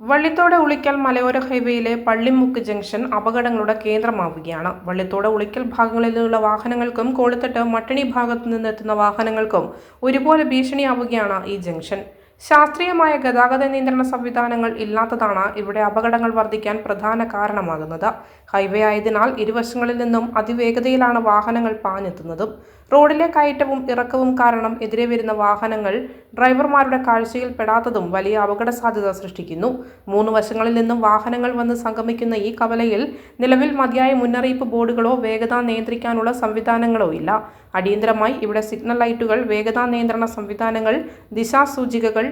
വള്ളിത്തോട് ഉളിക്കൽ മലയോര ഹൈവേയിലെ പള്ളിമുക്ക് ജംഗ്ഷൻ അപകടങ്ങളുടെ കേന്ദ്രമാവുകയാണ്. വള്ളിത്തോട് ഉളിക്കൽ ഭാഗങ്ങളിൽ നിന്നുള്ള വാഹനങ്ങൾക്കും കോളിത്തട്ട് മട്ടണി ഭാഗത്തു നിന്നെത്തുന്ന വാഹനങ്ങൾക്കും ഒരുപോലെ ഭീഷണിയാവുകയാണ് ഈ ജംഗ്ഷൻ. ശാസ്ത്രീയമായ ഗതാഗത നിയന്ത്രണ സംവിധാനങ്ങൾ ഇല്ലാത്തതാണ് ഇവിടെ അപകടങ്ങൾ വർദ്ധിക്കാൻ പ്രധാന കാരണമാകുന്നത്. ഹൈവേ ആയതിനാൽ ഇരുവശങ്ങളിൽ നിന്നും അതിവേഗതയിലാണ് വാഹനങ്ങൾ പാഞ്ഞെത്തുന്നതും റോഡിലെ കയറ്റവും ഇറക്കവും കാരണം എതിരെ വരുന്ന വാഹനങ്ങൾ ഡ്രൈവർമാരുടെ കാഴ്ചയിൽ പെടാത്തതും വലിയ അപകട സാധ്യത സൃഷ്ടിക്കുന്നു. മൂന്ന് വശങ്ങളിൽ നിന്നും വാഹനങ്ങൾ വന്ന് സംഗമിക്കുന്ന ഈ കവലയിൽ നിലവിൽ മതിയായ മുന്നറിയിപ്പ് ബോർഡുകളോ വേഗത നിയന്ത്രിക്കാനുള്ള സംവിധാനങ്ങളോ ഇല്ല. അടിയന്തരമായി ഇവിടെ സിഗ്നൽ ലൈറ്റുകൾ വേഗതാ നിയന്ത്രണ സംവിധാനങ്ങൾ ദിശാസൂചികകൾ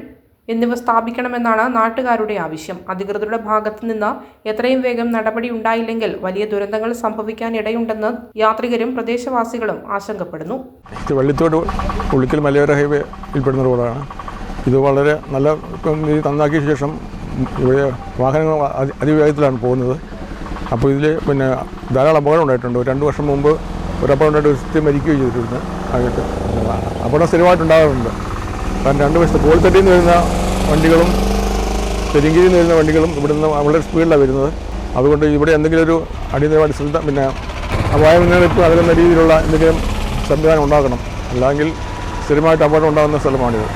എന്നിവ സ്ഥാപിക്കണമെന്നാണ് നാട്ടുകാരുടെ ആവശ്യം. അധികൃതരുടെ ഭാഗത്തു നിന്ന് എത്രയും വേഗം നടപടി ഉണ്ടായില്ലെങ്കിൽ വലിയ ദുരന്തങ്ങൾ സംഭവിക്കാൻ ഇടയുണ്ടെന്ന് യാത്രികരും പ്രദേശവാസികളും ആശങ്കപ്പെടുന്നു. ഇത് വള്ളിത്തോട് ഉളിക്കൽ മലയോര ഹൈവേ ഉൾപ്പെടുന്ന റോഡാണ്. ഇത് വളരെ നല്ല നന്നാക്കിയ ശേഷം ഇവിടെ വാഹനങ്ങൾ അതി- അതിവേഗത്തിലാണ് പോകുന്നത്. അപ്പോൾ ഇതിൽ പിന്നെ ധാരാളം അപകടം ഉണ്ടായിട്ടുണ്ട്. രണ്ട് വർഷം മുമ്പ് ഒരു അപകടം ഉണ്ടായിട്ട് സ്ത്രീ മരിക്കുകയും ചെയ്തിട്ടുണ്ട് അപകടം സ്ഥിരമായിട്ടുണ്ടാകാറുണ്ട് കാരണം രണ്ട് വശത്ത് കോളിത്തട്ടിയിൽ നിന്ന് വരുന്ന വണ്ടികളും പെരിങ്കിരിയിൽ നിന്ന് വരുന്ന വണ്ടികളും ഇവിടെ നിന്ന് വളരെ സ്പീഡിലാണ് വരുന്നത്. അതുകൊണ്ട് ഇവിടെ എന്തെങ്കിലും ഒരു അടിയന്തരമായിട്ട് ശ്രദ്ധ പിന്നെ അപായ മുന്നറിയിപ്പ് നൽകുന്ന രീതിയിലുള്ള എന്തെങ്കിലും സംവിധാനം ഉണ്ടാക്കണം അല്ലെങ്കിൽ സ്ഥിരമായിട്ട് അപകടം ഉണ്ടാകുന്ന സ്ഥലമാണിത്.